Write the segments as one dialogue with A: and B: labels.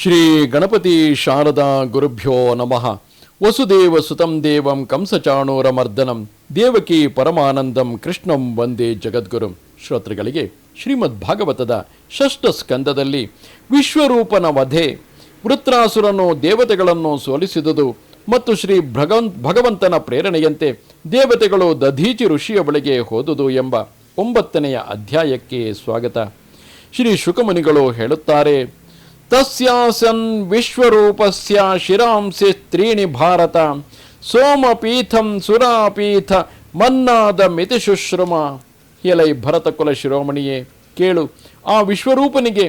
A: ಶ್ರೀ ಗಣಪತಿ ಶಾರದಾ ಗುರುಭ್ಯೋ ನಮಃ. ವಸುದೇವ ಸುತಂ ದೇವಂ ಕಂಸಚಾಣೂರಮರ್ದನಂ. ದೇವಕಿ ಪರಮಾನಂದಂ ಕೃಷ್ಣಂ ವಂದೇ ಜಗದ್ಗುರುಂ. ಶ್ರೋತೃಗಳಿಗೆ ಶ್ರೀಮದ್ ಭಾಗವತದ ಷಷ್ಠ ಸ್ಕಂದದಲ್ಲಿ ವಿಶ್ವರೂಪನ ವಧೆ, ವೃತ್ರಾಸುರನು ದೇವತೆಗಳನ್ನು ಸೋಲಿಸಿದುದು ಮತ್ತು ಶ್ರೀ ಭಗವನ್ ಭಗವಂತನ ಪ್ರೇರಣೆಯಂತೆ ದೇವತೆಗಳು ದಧೀಚಿ ಋಷಿಯ ಬಳಿಗೆ ಹೋದುದು ಎಂಬ ಒಂಬತ್ತನೆಯ ಅಧ್ಯಾಯಕ್ಕೆ ಸ್ವಾಗತ. ಶ್ರೀ ಶುಕಮುನಿಗಳು ಹೇಳುತ್ತಾರೆ ತಸ್ಯಾಸನ್ ವಿಶ್ವರೂಪಸ್ಯ ಶಿರಾಂಸಿ ತ್ರೀಣಿ ಭಾರತ, ಸೋಮಪೀಥಂ ಸುರಾಪೀಥ ಮನ್ನಾದ ಮಿತಿ ಶುಶ್ರಮ. ಎಲೈ ಭರತಕುಲ ಶಿರೋಮಣಿಯೇ, ಕೇಳು, ಆ ವಿಶ್ವರೂಪನಿಗೆ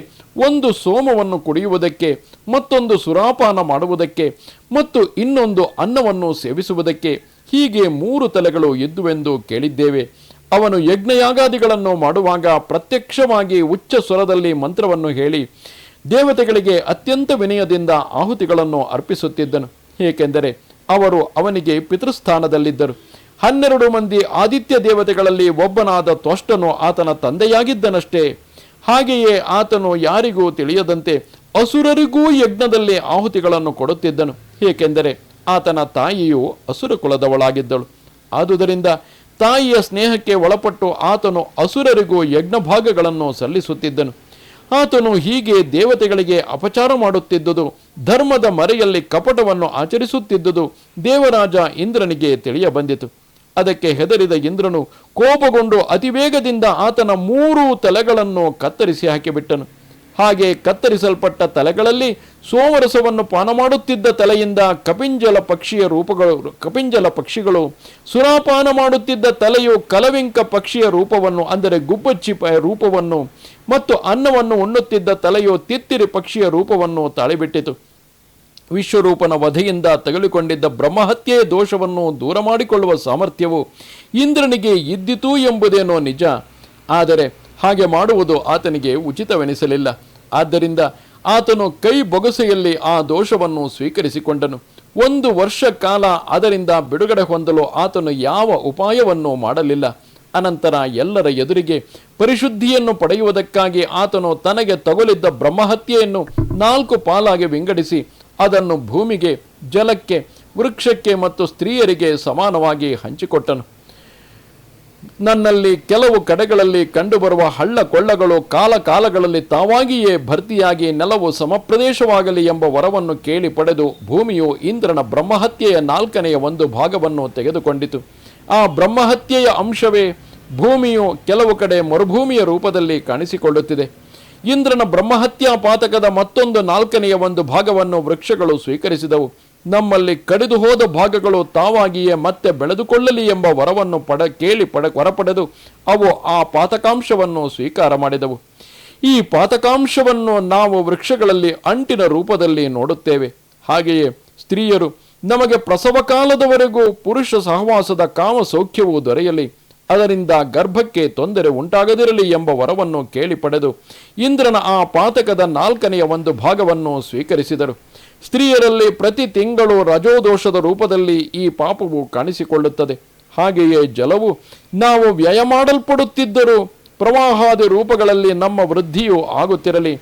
A: ಒಂದು ಸೋಮವನ್ನು ಕುಡಿಯುವುದಕ್ಕೆ, ಮತ್ತೊಂದು ಸುರಾಪಾನ ಮಾಡುವುದಕ್ಕೆ, ಮತ್ತು ಇನ್ನೊಂದು ಅನ್ನವನ್ನು ಸೇವಿಸುವುದಕ್ಕೆ ಹೀಗೆ ಮೂರು ತಲೆಗಳು ಇದ್ದುವೆಂದು ಕೇಳಿದ್ದೇವೆ. ಅವನು ಯಜ್ಞಯಾಗಾದಿಗಳನ್ನು ಮಾಡುವಾಗ ಪ್ರತ್ಯಕ್ಷವಾಗಿ ಉಚ್ಚ ಸ್ವರದಲ್ಲಿ ಮಂತ್ರವನ್ನು ಹೇಳಿ ದೇವತೆಗಳಿಗೆ ಅತ್ಯಂತ ವಿನಯದಿಂದ ಆಹುತಿಗಳನ್ನು ಅರ್ಪಿಸುತ್ತಿದ್ದನು. ಏಕೆಂದರೆ ಅವರು ಅವನಿಗೆ ಪಿತೃಸ್ಥಾನದಲ್ಲಿದ್ದರು. ಹನ್ನೆರಡು ಮಂದಿ ಆದಿತ್ಯ ದೇವತೆಗಳಲ್ಲಿ ಒಬ್ಬನಾದ ತ್ವಷ್ಟನು ಆತನ ತಂದೆಯಾಗಿದ್ದನಷ್ಟೇ. ಹಾಗೆಯೇ ಆತನು ಯಾರಿಗೂ ತಿಳಿಯದಂತೆ ಅಸುರರಿಗೂ ಯಜ್ಞದಲ್ಲಿ ಆಹುತಿಗಳನ್ನು ಕೊಡುತ್ತಿದ್ದನು. ಏಕೆಂದರೆ ಆತನ ತಾಯಿಯು ಅಸುರ ಕುಲದವಳಾಗಿದ್ದಳು. ಆದುದರಿಂದ ತಾಯಿಯ ಸ್ನೇಹಕ್ಕೆ ಒಳಪಟ್ಟು ಆತನು ಅಸುರರಿಗೂ ಯಜ್ಞ ಭಾಗಗಳನ್ನು ಸಲ್ಲಿಸುತ್ತಿದ್ದನು. ಆತನು ಹೀಗೆ ದೇವತೆಗಳಿಗೆ ಅಪಚಾರ ಮಾಡುತ್ತಿದ್ದುದು, ಧರ್ಮದ ಮರೆಯಲ್ಲಿ ಕಪಟವನ್ನು ಆಚರಿಸುತ್ತಿದ್ದುದು ದೇವರಾಜ ಇಂದ್ರನಿಗೆ ತಿಳಿಯ ಬಂದಿತು ಅದಕ್ಕೆ ಹೆದರಿದ ಇಂದ್ರನು ಕೋಪಗೊಂಡು ಅತಿವೇಗದಿಂದ ಆತನ ಮೂರು ತಲೆಗಳನ್ನು ಕತ್ತರಿಸಿ ಹಾಕಿಬಿಟ್ಟನು. ಹಾಗೆ ಕತ್ತರಿಸಲ್ಪಟ್ಟ ತಲೆಗಳಲ್ಲಿ ಸೋಮರಸವನ್ನು ಪಾನ ಮಾಡುತ್ತಿದ್ದ ತಲೆಯಿಂದ ಕಪಿಂಜಲ ಪಕ್ಷಿಯ ರೂಪಗಳು, ಕಪಿಂಜಲ ಪಕ್ಷಿಗಳು ಸುರಾಪಾನ ಮಾಡುತ್ತಿದ್ದ ತಲೆಯು ಕಲವಿಂಕ ಪಕ್ಷಿಯ ರೂಪವನ್ನು, ಅಂದರೆ ಗುಬ್ಬಚ್ಚಿ ರೂಪವನ್ನು ಮತ್ತು ಅನ್ನವನ್ನು ಉಣ್ಣುತ್ತಿದ್ದ ತಲೆಯು ತಿತ್ತಿರಿ ಪಕ್ಷಿಯ ರೂಪವನ್ನು ತಾಳಿಬಿಟ್ಟಿತು. ವಿಶ್ವರೂಪನ ವಧೆಯಿಂದ ತಗಲಿಕೊಂಡಿದ್ದ ಬ್ರಹ್ಮಹತ್ಯೆಯ ದೋಷವನ್ನು ದೂರ ಮಾಡಿಕೊಳ್ಳುವ ಸಾಮರ್ಥ್ಯವು ಇಂದ್ರನಿಗೆ ಇದ್ದಿತು ಎಂಬುದೇನೋ ನಿಜ. ಆದರೆ ಹಾಗೆ ಮಾಡುವುದು ಆತನಿಗೆ ಉಚಿತವೆನಿಸಲಿಲ್ಲ. ಆದ್ದರಿಂದ ಆತನು ಕೈ ಬೊಗಸೆಯಲ್ಲಿ ಆ ದೋಷವನ್ನು ಸ್ವೀಕರಿಸಿಕೊಂಡನು. ಒಂದು ವರ್ಷ ಕಾಲ ಅದರಿಂದ ಬಿಡುಗಡೆ ಹೊಂದಲು ಆತನು ಯಾವ ಉಪಾಯವನ್ನು ಮಾಡಲಿಲ್ಲ. ಅನಂತರ ಎಲ್ಲರ ಎದುರಿಗೆ ಪರಿಶುದ್ಧಿಯನ್ನು ಪಡೆಯುವುದಕ್ಕಾಗಿ ಆತನು ತನಗೆ ತಗುಲಿದ್ದ ಬ್ರಹ್ಮಹತ್ಯೆಯನ್ನು ನಾಲ್ಕು ಪಾಲಾಗಿ ವಿಂಗಡಿಸಿ, ಅದನ್ನು ಭೂಮಿಗೆ, ಜಲಕ್ಕೆ, ವೃಕ್ಷಕ್ಕೆ ಮತ್ತು ಸ್ತ್ರೀಯರಿಗೆ ಸಮಾನವಾಗಿ ಹಂಚಿಕೊಟ್ಟನು. ನನ್ನಲ್ಲಿ ಕೆಲವು ಕಡೆಗಳಲ್ಲಿ ಕಂಡುಬರುವ ಹಳ್ಳ ಕೊಳ್ಳಗಳು ಕಾಲ ಕಾಲಗಳಲ್ಲಿ ತಾವಾಗಿಯೇ ಭರ್ತಿಯಾಗಿ ನೆಲವು ಸಮಪ್ರದೇಶವಾಗಲಿ ಎಂಬ ವರವನ್ನು ಕೇಳಿ ಪಡೆದು ಭೂಮಿಯು ಇಂದ್ರನ ಬ್ರಹ್ಮಹತ್ಯೆಯ ನಾಲ್ಕನೆಯ ಒಂದು ಭಾಗವನ್ನು ತೆಗೆದುಕೊಂಡಿತು. ಆ ಬ್ರಹ್ಮಹತ್ಯೆಯ ಅಂಶವೇ ಭೂಮಿಯು ಕೆಲವು ಕಡೆ ಮರುಭೂಮಿಯ ರೂಪದಲ್ಲಿ ಕಾಣಿಸಿಕೊಳ್ಳುತ್ತಿದೆ. ಇಂದ್ರನ ಬ್ರಹ್ಮಹತ್ಯಾ ಪಾತಕದ ಮತ್ತೊಂದು ನಾಲ್ಕನೆಯ ಒಂದು ಭಾಗವನ್ನು ವೃಕ್ಷಗಳು ಸ್ವೀಕರಿಸಿದವು. ನಮ್ಮಲ್ಲಿ ಕಡಿದು ಹೋದ ಭಾಗಗಳು ತಾವಾಗಿಯೇ ಮತ್ತೆ ಬೆಳೆದುಕೊಳ್ಳಲಿ ಎಂಬ ವರವನ್ನು ಪಡ ಕೇಳಿ ಪಡ ಹೊರಪಡೆದು ಅವು ಆ ಪಾತಕಾಂಶವನ್ನು ಸ್ವೀಕಾರ ಮಾಡಿದವು. ಈ ಪಾತಕಾಂಶವನ್ನು ನಾವು ವೃಕ್ಷಗಳಲ್ಲಿ ಅಂಟಿನ ರೂಪದಲ್ಲಿ ನೋಡುತ್ತೇವೆ. ಹಾಗೆಯೇ ಸ್ತ್ರೀಯರು, ನಮಗೆ ಪ್ರಸವ ಕಾಲದವರೆಗೂ ಪುರುಷ ಸಹವಾಸದ ಕಾಮ ಸೌಖ್ಯವು ದೊರೆಯಲಿ, ಅದರಿಂದ ಗರ್ಭಕ್ಕೆ ತೊಂದರೆ ಉಂಟಾಗದಿರಲಿ ಎಂಬ ವರವನ್ನು ಕೇಳಿ ಪಡೆದು ಇಂದ್ರನ ಆ ಪಾತಕದ ನಾಲ್ಕನೆಯ ಒಂದು ಭಾಗವನ್ನು ಸ್ವೀಕರಿಸಿದರು. ಸ್ತ್ರೀಯರಲ್ಲಿ ಪ್ರತಿ ತಿಂಗಳು ರಜೋದೋಷದ ರೂಪದಲ್ಲಿ ಈ ಪಾಪವು ಕಾಣಿಸಿಕೊಳ್ಳುತ್ತದೆ. ಹಾಗೆಯೇ ಜಲವು ನಾವು ವ್ಯಯ ಮಾಡಲ್ಪಡುತ್ತಿದ್ದರೂ ಪ್ರವಾಹಾದಿ ರೂಪಗಳಲ್ಲಿ ನಮ್ಮ ವೃದ್ಧಿಯು ಆಗುತ್ತಿರಲಿ.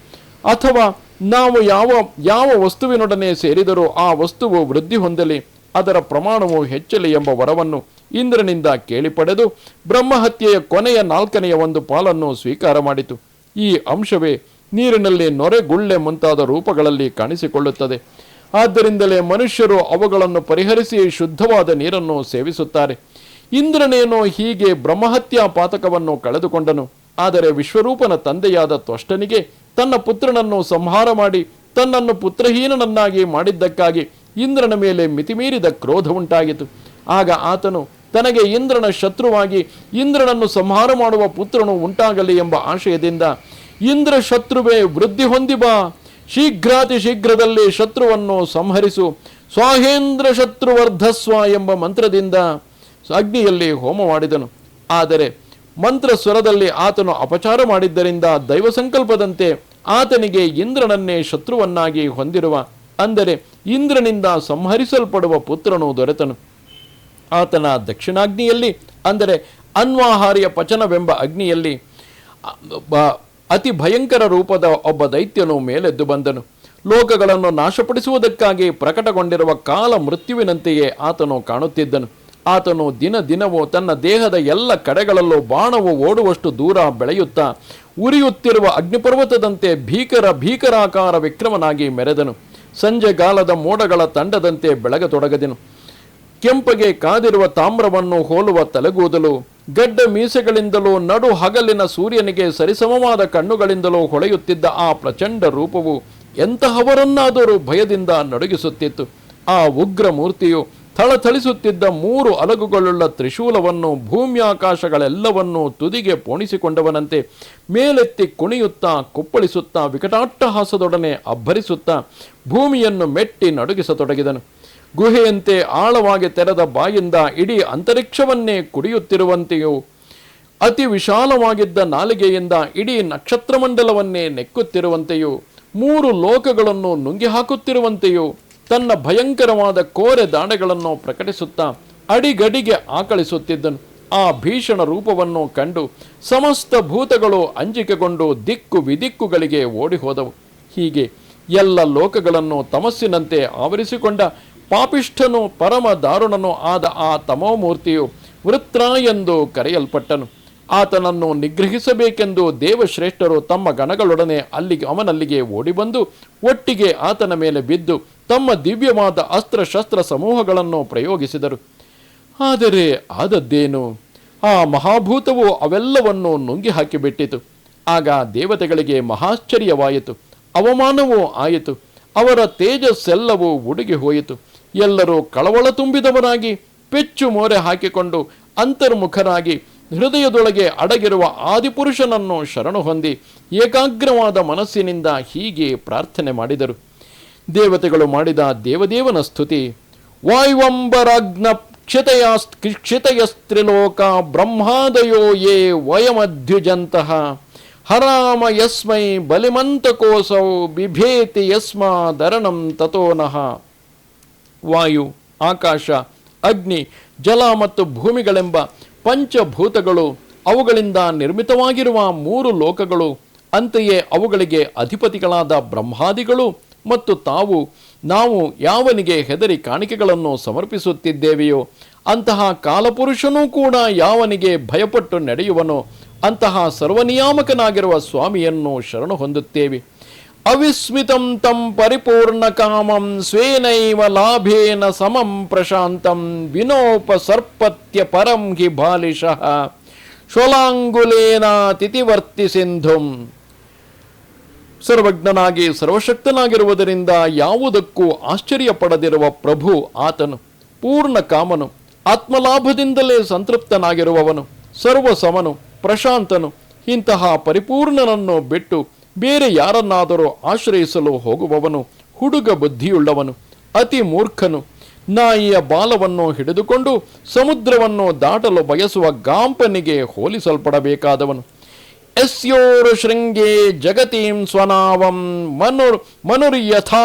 A: ಅಥವಾ ನಾವು ಯಾವ ಯಾವ ವಸ್ತುವಿನೊಡನೆ ಸೇರಿದರೂ ಆ ವಸ್ತುವು ವೃದ್ಧಿ ಹೊಂದಲಿ, ಅದರ ಪ್ರಮಾಣವು ಹೆಚ್ಚಲಿ ಎಂಬ ವರವನ್ನು ಇಂದ್ರನಿಂದ ಕೇಳಿ ಪಡೆದು ಬ್ರಹ್ಮಹತ್ಯೆಯ ಕೊನೆಯ ನಾಲ್ಕನೆಯ ಒಂದು ಪಾಲನ್ನು ಸ್ವೀಕಾರ ಮಾಡಿತು. ಈ ಅಂಶವೇ ನೀರಿನಲ್ಲಿ ನೊರೆ ಗುಳ್ಳೆ ಮುಂತಾದ ರೂಪಗಳಲ್ಲಿ ಕಾಣಿಸಿಕೊಳ್ಳುತ್ತದೆ. ಆದ್ದರಿಂದಲೇ ಮನುಷ್ಯರು ಅವುಗಳನ್ನು ಪರಿಹರಿಸಿ ಶುದ್ಧವಾದ ನೀರನ್ನು ಸೇವಿಸುತ್ತಾರೆ. ಇಂದ್ರನೇನೋ ಹೀಗೆ ಬ್ರಹ್ಮಹತ್ಯಾ ಪಾತಕವನ್ನು ಕಳೆದುಕೊಂಡನು. ಆದರೆ ವಿಶ್ವರೂಪನ ತಂದೆಯಾದ ತ್ವಷ್ಟನಿಗೆ ತನ್ನ ಪುತ್ರನನ್ನು ಸಂಹಾರ ಮಾಡಿ, ತನ್ನನ್ನು ಪುತ್ರಹೀನನನ್ನಾಗಿ ಮಾಡಿದ್ದಕ್ಕಾಗಿ ಇಂದ್ರನ ಮೇಲೆ ಮಿತಿಮೀರಿದ ಕ್ರೋಧ ಉಂಟಾಗಿತು ಆಗ ಆತನು, ತನಗೆ ಇಂದ್ರನ ಶತ್ರುವಾಗಿ ಇಂದ್ರನನ್ನು ಸಂಹಾರ ಮಾಡುವ ಪುತ್ರನು ಉಂಟಾಗಲಿ ಎಂಬ ಆಶಯದಿಂದ ಇಂದ್ರ ಶತ್ರುವೇ ವೃದ್ಧಿ ಹೊಂದಿ ಬಾ. ಶೀಘ್ರಾತಿ ಶೀಘ್ರದಲ್ಲಿ ಶತ್ರುವನ್ನು ಸಂಹರಿಸು. ಸ್ವಾಹೇಂದ್ರ ಶತ್ರುವರ್ಧಸ್ವ ಎಂಬ ಮಂತ್ರದಿಂದ ಅಗ್ನಿಯಲ್ಲಿ ಹೋಮ ಮಾಡಿದನು. ಆದರೆ ಮಂತ್ರ ಸ್ವರದಲ್ಲಿ ಆತನು ಅಪಚಾರ ಮಾಡಿದ್ದರಿಂದ ದೈವ ಸಂಕಲ್ಪದಂತೆ ಆತನಿಗೆ ಇಂದ್ರನನ್ನೇ ಶತ್ರುವನ್ನಾಗಿ ಹೊಂದಿರುವ, ಅಂದರೆ ಇಂದ್ರನಿಂದ ಸಂಹರಿಸಲ್ಪಡುವ ಪುತ್ರನು ದೊರೆತನು. ಆತನ ದಕ್ಷಿಣಾಗ್ನಿಯಲ್ಲಿ, ಅಂದರೆ ಅನ್ವಾಹಾರಿಯ ಪಚನವೆಂಬ ಅಗ್ನಿಯಲ್ಲಿ ಅತಿ ಭಯಂಕರ ರೂಪದ ಒಬ್ಬ ದೈತ್ಯನು ಮೇಲೆದ್ದು ಬಂದನು. ಲೋಕಗಳನ್ನು ನಾಶಪಡಿಸುವುದಕ್ಕಾಗಿ ಪ್ರಕಟಗೊಂಡಿರುವ ಕಾಲ ಮೃತ್ಯುವಿನಂತೆಯೇ ಆತನು ಕಾಣುತ್ತಿದ್ದನು. ಆತನು ದಿನ ದಿನವೂ ತನ್ನ ದೇಹದ ಎಲ್ಲ ಕಡೆಗಳಲ್ಲೂ ಬಾಣವು ಓಡುವಷ್ಟು ದೂರ ಬೆಳೆಯುತ್ತಾ, ಉರಿಯುತ್ತಿರುವ ಅಗ್ನಿಪರ್ವತದಂತೆ ಭೀಕರ ಭೀಕರಾಕಾರ ವಿಕ್ರಮನಾಗಿ ಮೆರೆದನು. ಸಂಜೆಗಾಲದ ಮೋಡಗಳ ತಂಡದಂತೆ ಬೆಳಗತೊಡಗದೆನು. ಕೆಂಪಗೆ ಕಾದಿರುವ ತಾಮ್ರವನ್ನು ಹೋಲುವ ತಲೆಗೂದಲು, ಗಡ್ಡ ಮೀಸೆಗಳಿಂದಲೂ ನಡು ಹಗಲಿನ ಸೂರ್ಯನಿಗೆ ಸರಿಸಮವಾದ ಕಣ್ಣುಗಳಿಂದಲೂ ಹೊಳೆಯುತ್ತಿದ್ದ ಆ ಪ್ರಚಂಡ ರೂಪವು ಎಂತಹವರನ್ನಾದರೂ ಭಯದಿಂದ ನಡುಗಿಸುತ್ತಿತ್ತು. ಆ ಉಗ್ರ ಮೂರ್ತಿಯು ಥಳಥಳಿಸುತ್ತಿದ್ದ ಮೂರು ಅಲಗುಗಳುಳ್ಳ ತ್ರಿಶೂಲವನ್ನು ಭೂಮ್ಯಾಕಾಶಗಳೆಲ್ಲವನ್ನೂ ತುದಿಗೆ ಪೋಣಿಸಿಕೊಂಡವನಂತೆ ಮೇಲೆತ್ತಿ ಕುಣಿಯುತ್ತಾ ಕುಪ್ಪಳಿಸುತ್ತಾ ವಿಕಟಾಟ್ಟಹಾಸದೊಡನೆ ಅಬ್ಬರಿಸುತ್ತಾ ಭೂಮಿಯನ್ನು ಮೆಟ್ಟಿ ನಡುಗಿಸತೊಡಗಿದನು. ಗುಹೆಯಂತೆ ಆಳವಾಗಿ ತೆರೆದ ಬಾಯಿಂದ ಇಡೀ ಅಂತರಿಕ್ಷವನ್ನೇ ಕುಡಿಯುತ್ತಿರುವಂತೆಯೂ ಅತಿ ವಿಶಾಲವಾಗಿದ್ದ ನಾಲಿಗೆಯಿಂದ ಇಡೀ ನಕ್ಷತ್ರಮಂಡಲವನ್ನೇ ನೆಕ್ಕುತ್ತಿರುವಂತೆಯೂ ಮೂರು ಲೋಕಗಳನ್ನು ನುಂಗಿ ಹಾಕುತ್ತಿರುವಂತೆಯೂ ತನ್ನ ಭಯಂಕರವಾದ ಕೋರೆ ದಾಣೆಗಳನ್ನು ಪ್ರಕಟಿಸುತ್ತಾ ಅಡಿಗಡಿಗೆ ಆಕಳಿಸುತ್ತಿದ್ದನು. ಆ ಭೀಷಣ ರೂಪವನ್ನು ಕಂಡು ಸಮಸ್ತ ಭೂತಗಳು ಅಂಜಿಕೆಗೊಂಡು ದಿಕ್ಕು ವಿದಿಕ್ಕುಗಳಿಗೆ ಓಡಿ ಹೋದವು ಹೀಗೆ ಎಲ್ಲ ಲೋಕಗಳನ್ನು ತಮಸ್ಸಿನಂತೆ ಆವರಿಸಿಕೊಂಡ ಪಾಪಿಷ್ಠನು ಪರಮ ದಾರುಣನು ಆದ ಆ ತಮೋಮೂರ್ತಿಯು ವೃತ್ರ ಎಂದು ಕರೆಯಲ್ಪಟ್ಟನು. ಆತನನ್ನು ನಿಗ್ರಹಿಸಬೇಕೆಂದು ದೇವಶ್ರೇಷ್ಠರು ತಮ್ಮ ಗಣಗಳೊಡನೆ ಅಲ್ಲಿಗೆ ಅವನಲ್ಲಿಗೆ ಓಡಿಬಂದು ಒಟ್ಟಿಗೆ ಆತನ ಮೇಲೆ ಬಿದ್ದು ತಮ್ಮ ದಿವ್ಯವಾದ ಅಸ್ತ್ರಶಸ್ತ್ರ ಸಮೂಹಗಳನ್ನು ಪ್ರಯೋಗಿಸಿದರು. ಆದರೆ ಆದದ್ದೇನು? ಆ ಮಹಾಭೂತವು ಅವೆಲ್ಲವನ್ನು ನುಂಗಿ ಹಾಕಿಬಿಟ್ಟಿತು. ಆಗ ದೇವತೆಗಳಿಗೆ ಮಹಾಶ್ಚರ್ಯವಾಯಿತು. ಅವಮಾನವೂ ಆಯಿತು. ಅವರ ತೇಜಸ್ಸೆಲ್ಲವೂ ಉಡುಗಿ ಹೋಯಿತು. ಎಲ್ಲರೂ ಕಳವಳ ತುಂಬಿದವರಾಗಿ, ಪೆಚ್ಚು ಮೋರೆ ಹಾಕಿಕೊಂಡು ಅಂತರ್ಮುಖರಾಗಿ, ಹೃದಯದೊಳಗೆ ಅಡಗಿರುವ ಆದಿಪುರುಷನನ್ನು ಶರಣು ಹೊಂದಿ ಏಕಾಗ್ರವಾದ ಮನಸ್ಸಿನಿಂದ ಹೀಗೆ ಪ್ರಾರ್ಥನೆ ಮಾಡಿದರು. ದೇವತೆಗಳು ಮಾಡಿದ ದೇವದೇವನ ಸ್ತುತಿ. ವಾಯುವಂಬರಾಜ್ಞ ಕ್ಷಿತಯ ಕ್ಷಿತಯಸ್ತ್ರಿಲೋಕ ಬ್ರಹ್ಮಾದಯೋ ಯೇ ವಯಮಧ್ಯುಜಂತಹ. ಹರಾಮ ಯಸ್ಮೈ ಬಲಿಮಂತಕೋಸೌ ಬಿಭೇತಿ ಯಸ್ಮಾದರಣಂ ತಥೋನಃ ವಾಯು, ಆಕಾಶ, ಅಗ್ನಿ, ಜಲ ಮತ್ತು ಭೂಮಿಗಳೆಂಬ ಪಂಚಭೂತಗಳು ಅವುಗಳಿಂದ ನಿರ್ಮಿತವಾಗಿರುವ ಮೂರು ಲೋಕಗಳು, ಅಂತೆಯೇ ಅವುಗಳಿಗೆ ಅಧಿಪತಿಗಳಾದ ಬ್ರಹ್ಮಾದಿಗಳು ಮತ್ತು ತಾವು, ನಾವು ಯಾವನಿಗೆ ಹೆದರಿ ಕಾಣಿಕೆಗಳನ್ನು ಸಮರ್ಪಿಸುತ್ತಿದ್ದೇವೆಯೋ, ಅಂತಹ ಕಾಲಪುರುಷನೂ ಕೂಡ ಯಾವನಿಗೆ ಭಯಪಟ್ಟು ನಡೆಯುವನೋ, ಅಂತಹ ಸರ್ವನಿಯಾಮಕನಾಗಿರುವ ಸ್ವಾಮಿಯನ್ನು ಶರಣು ಹೊಂದುತ್ತೇವೆ. ಅವಿಸ್ಮಿತಂ ತಂ ಪರಿಪೂರ್ಣ ಕಾಮಂ ಸ್ವೇನೈವ ಲಾಭೇನ ಸಮಂ ಪ್ರಶಾಂತಂ ವಿನೋಪಸರ್ಪತ್ಯ ಪರಂ ಹಿ ಬಾಲಿಶಃ. ಶೋಲಾಂಗುಲೇನಾ ತಿಥಿವರ್ತಿ ಸಿಂಧುಂ. ಸರ್ವಜ್ಞನಾಗಿ, ಸರ್ವಶಕ್ತನಾಗಿರುವುದರಿಂದ ಯಾವುದಕ್ಕೂ ಆಶ್ಚರ್ಯ ಪಡದಿರುವ ಪ್ರಭು ಆತನು. ಪೂರ್ಣ ಕಾಮನು, ಆತ್ಮಲಾಭದಿಂದಲೇ ಸಂತೃಪ್ತನಾಗಿರುವವನು, ಸರ್ವಸಮನು, ಪ್ರಶಾಂತನು. ಇಂತಹ ಪರಿಪೂರ್ಣನನ್ನು ಬಿಟ್ಟು ಬೇರೆ ಯಾರನ್ನಾದರೂ ಆಶ್ರಯಿಸಲು ಹೋಗುವವನು ಹುಡುಗ ಬುದ್ಧಿಯುಳ್ಳವನು, ಅತಿ ಮೂರ್ಖನು. ನಾಯಿಯ ಬಾಲವನ್ನು ಹಿಡಿದುಕೊಂಡು ಸಮುದ್ರವನ್ನು ದಾಟಲು ಬಯಸುವ ಗಾಂಪನಿಗೆ ಹೋಲಿಸಲ್ಪಡಬೇಕಾದವನು. ಯಸ್ಯೋರು ಶೃಂಗೇ ಜಗತೀಂ ಸ್ವನಾವಂ ಮನುರ್ ಮನುರ್ ಯಥಾ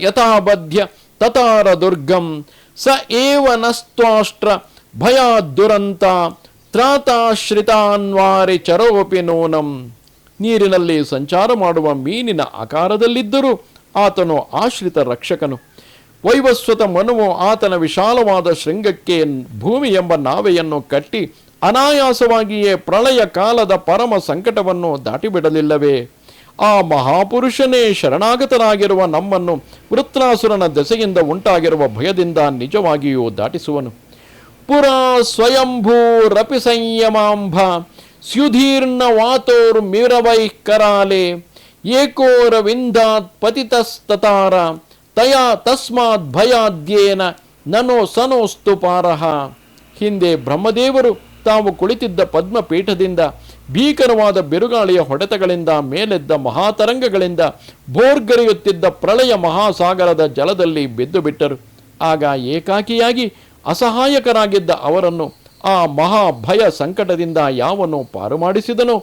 A: ಯಥಾಬದ್ಧ್ಯ ತತಾರ ದುರ್ಗಂ ಸ ಏವ ನಸ್ತ್ವಾಷ್ಟ್ರ ಭಯಾದುರಂತ ತ್ರಾತಾಶ್ರಿತಾನ್ವಾರಿ ಚರೋಪಿ ನೂನಂ. ನೀರಿನಲ್ಲಿ ಸಂಚಾರ ಮಾಡುವ ಮೀನಿನ ಆಕಾರದಲ್ಲಿದ್ದರೂ ಆತನು ಆಶ್ರಿತ ರಕ್ಷಕನು. ವೈವಸ್ವತ ಮನುವು ಆತನ ವಿಶಾಲವಾದ ಶೃಂಗಕ್ಕೆ ಭೂಮಿ ಎಂಬ ನಾವೆಯನ್ನು ಕಟ್ಟಿ ಅನಾಯಾಸವಾಗಿಯೇ ಪ್ರಳಯ ಕಾಲದ ಪರಮ ಸಂಕಟವನ್ನು ದಾಟಿಬಿಡಲಿಲ್ಲವೇ? ಆ ಮಹಾಪುರುಷನೇ ಶರಣಾಗತನಾಗಿರುವ ನಮ್ಮನ್ನು ವೃತ್ರಾಸುರನ ದೆಸೆಯಿಂದ ಉಂಟಾಗಿರುವ ಭಯದಿಂದ ನಿಜವಾಗಿಯೂ ದಾಟಿಸುವನು. ಪುರ ಸ್ವಯಂಭೂರಪಿ ಸಂಯಮಾಂಭ, ಸ್ಯುಧೀರ್ಣ ವಾತೋರ್ ಮಿರವೈ ಕರಾಲೆ ಏಕೋರವಿಂದಾತ್ ಪತಿತಸ್ತತಾರ, ತಯಾ ತಸ್ಮಾತ್ ಭಯಾದ್ಯೇನ ನನೋ ಸನೋಸ್ತು ಪಾರಹ. ಹಿಂದೆ ಬ್ರಹ್ಮದೇವರು ತಾವು ಕುಳಿತಿದ್ದ ಪದ್ಮಪೀಠದಿಂದ, ಭೀಕರವಾದ ಬಿರುಗಾಳಿಯ ಹೊಡೆತಗಳಿಂದ ಮೇಲೆದ್ದ ಮಹಾತರಂಗಗಳಿಂದ ಭೋರ್ಗರೆಯುತ್ತಿದ್ದ ಪ್ರಳಯ ಮಹಾಸಾಗರದ ಜಲದಲ್ಲಿ ಬಿದ್ದು ಬಿಟ್ಟರು ಆಗ ಏಕಾಕಿಯಾಗಿ ಅಸಹಾಯಕರಾಗಿದ್ದ ಅವರನ್ನು ಆ ಮಹಾ ಭಯ ಸಂಕಟದಿಂದ ಯಾವನು ಪಾರು ಮಾಡಿಸಿದನೋ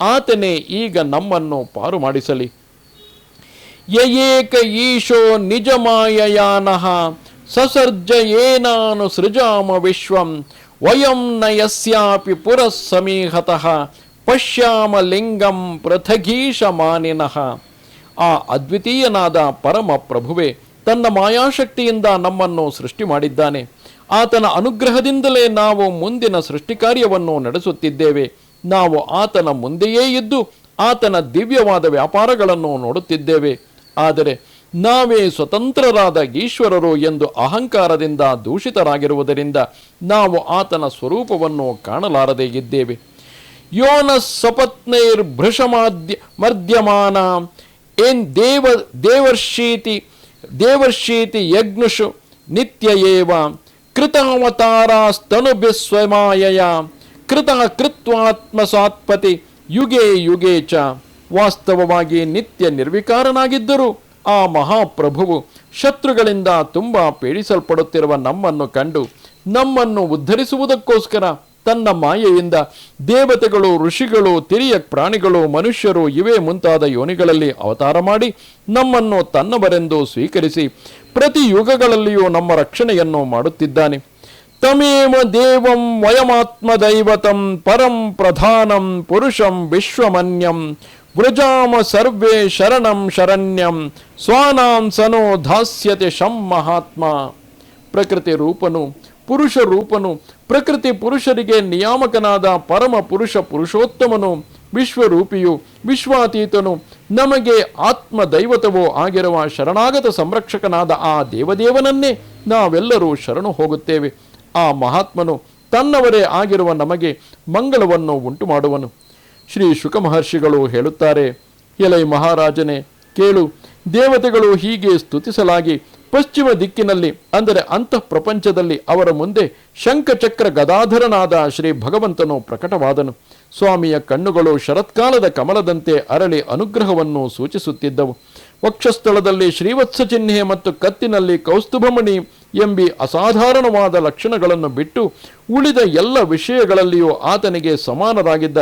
A: ಆತನೇ ಈಗ ನಮ್ಮನ್ನು ಪಾರು ಮಾಡಿಸಲಿ ಯಯೇಕ ಈಶೋ ನಿಜಮಾಯಯಾನಃ ಸಸರ್ಜ ಏನಾನು ಸೃಜಾಮ ವಿಶ್ವಂ ವಯಂ ನಯಸ್ಯಾಪಿ ಯಸ್ಯಾಪಿ ಪುರಃ ಸಮೀಹತಃ ಪಶ್ಯಾಮ ಲಿಂಗಂ ಪೃಥಗೀಶ ಮಾನಿನಃ ಆ ಅದ್ವಿತೀಯನಾದ ಪರಮ ಪ್ರಭುವೆ ತನ್ನ ಮಾಯಾಶಕ್ತಿಯಿಂದ ನಮ್ಮನ್ನು ಸೃಷ್ಟಿ ಮಾಡಿದ್ದಾನೆ. ಆತನ ಅನುಗ್ರಹದಿಂದಲೇ ನಾವು ಮುಂದಿನ ಸೃಷ್ಟಿ ಕಾರ್ಯವನ್ನು ನಡೆಸುತ್ತಿದ್ದೇವೆ. ನಾವು ಆತನ ಮುಂದೆಯೇ ಇದ್ದು, ಆತನ ದಿವ್ಯವಾದ ವ್ಯಾಪಾರಗಳನ್ನು ನೋಡುತ್ತಿದ್ದೇವೆ. ಆದರೆ ನಾವೇ ಸ್ವತಂತ್ರರಾದ ಈಶ್ವರರು ಎಂದು ಅಹಂಕಾರದಿಂದ ದೂಷಿತರಾಗಿರುವುದರಿಂದ ನಾವು ಆತನ ಸ್ವರೂಪವನ್ನು ಕಾಣಲಾರದೇ ಇದ್ದೇವೆ. ಯೋನ ಸಪತ್ನೈರ್ ಭೃಷಮಾದ್ಯ ಮರ್ದ್ಯಮಾನ ಏನ್ ದೇವ ದೇವರ್ಷೀತಿ ದೇವರ್ಷೀತಿ ಯಜ್ಞುಷು ನಿತ್ಯ ಏವ ಕೃತಾವತಾರಾಸ್ತನುಭಿಸ್ವಮಾಯಯ ಕೃತ ಕೃತ್ವಾತ್ಮಸಾತ್ಪತಿ ಯುಗೇ ಯುಗೆ ಚ ವಾಸ್ತವವಾಗಿ ನಿತ್ಯ ನಿರ್ವಿಕಾರನಾಗಿದ್ದರೂ. ಆ ಮಹಾಪ್ರಭುವು ಶತ್ರುಗಳಿಂದ ತುಂಬ ಪೀಡಿಸಲ್ಪಡುತ್ತಿರುವ ನಮ್ಮನ್ನು ಕಂಡು ನಮ್ಮನ್ನು ಉದ್ಧರಿಸುವುದಕ್ಕೋಸ್ಕರ ತನ್ನ ಮಾಯೆಯಿಂದ ದೇವತೆಗಳು, ಋಷಿಗಳು, ತಿರಿಯ ಪ್ರಾಣಿಗಳು, ಮನುಷ್ಯರು ಇವೇ ಮುಂತಾದ ಯೋನಿಗಳಲ್ಲಿ ಅವತಾರ ಮಾಡಿ ನಮ್ಮನ್ನು ತನ್ನವರೆಂದು ಸ್ವೀಕರಿಸಿ ಪ್ರತಿ ಯುಗಗಳಲ್ಲಿಯೂ ನಮ್ಮ ರಕ್ಷಣೆಯನ್ನು ಮಾಡುತ್ತಿದ್ದಾನೆ. ತಮೇವ ದೇವಂ ವಯಮಾತ್ಮ ದೈವತಂ ಪರಂ ಪ್ರಧಾನಂ ಪುರುಷಂ ವಿಶ್ವಮನ್ಯಂ ವೃಜಾಮ ಸರ್ವೇ ಶರಣಂ ಶರಣ್ಯಂ. ಸ್ವಾನಾಂ ಸನೋ ಧಾಸ್ಯತೆ ಶಂ ಮಹಾತ್ಮ. ಪ್ರಕೃತಿ ರೂಪನು, ಪುರುಷ ರೂಪನು, ಪ್ರಕೃತಿ ಪುರುಷರಿಗೆ ನಿಯಾಮಕನಾದ ಪರಮ ಪುರುಷ ಪುರುಷೋತ್ತಮನು, ವಿಶ್ವರೂಪಿಯು, ವಿಶ್ವಾತೀತನು, ನಮಗೆ ಆತ್ಮ ದೈವತವೋ ಆಗಿರುವ ಶರಣಾಗತ ಸಂರಕ್ಷಕನಾದ ಆ ದೇವದೇವನನ್ನೇ ನಾವೆಲ್ಲರೂ ಶರಣು ಹೋಗುತ್ತೇವೆ. ಆ ಮಹಾತ್ಮನು ತನ್ನವರೇ ಆಗಿರುವ ನಮಗೆ ಮಂಗಳವನ್ನು ಉಂಟು ಮಾಡುವನು ಶ್ರೀ ಶುಕ ಮಹರ್ಷಿಗಳು ಹೇಳುತ್ತಾರೆ, ಎಲೈ ಮಹಾರಾಜನೇ, ಕೇಳು, ದೇವತೆಗಳು ಹೀಗೆ ಸ್ತುತಿಸಲಾಗಿ ಪಶ್ಚಿಮ ದಿಕ್ಕಿನಲ್ಲಿ, ಅಂದರೆ ಅಂತಃ ಪ್ರಪಂಚದಲ್ಲಿ ಅವರ ಮುಂದೆ ಶಂಖಚಕ್ರ ಗದಾಧರನಾದ ಶ್ರೀ ಭಗವಂತನು ಪ್ರಕಟವಾದನು. ಸ್ವಾಮಿಯ ಕಣ್ಣುಗಳು ಶರತ್ಕಾಲದ ಕಮಲದಂತೆ ಅರಳಿ ಅನುಗ್ರಹವನ್ನು ಸೂಚಿಸುತ್ತಿದ್ದವು. ವಕ್ಷಸ್ಥಳದಲ್ಲಿ ಶ್ರೀವತ್ಸ ಚಿಹ್ನೆ ಮತ್ತು ಕತ್ತಿನಲ್ಲಿ ಕೌಸ್ತುಭಮಣಿ ಎಂಬಿ ಅಸಾಧಾರಣವಾದ ಲಕ್ಷಣಗಳನ್ನು ಬಿಟ್ಟು ಉಳಿದ ಎಲ್ಲ ವಿಷಯಗಳಲ್ಲಿಯೂ ಆತನಿಗೆ ಸಮಾನರಾಗಿದ್ದ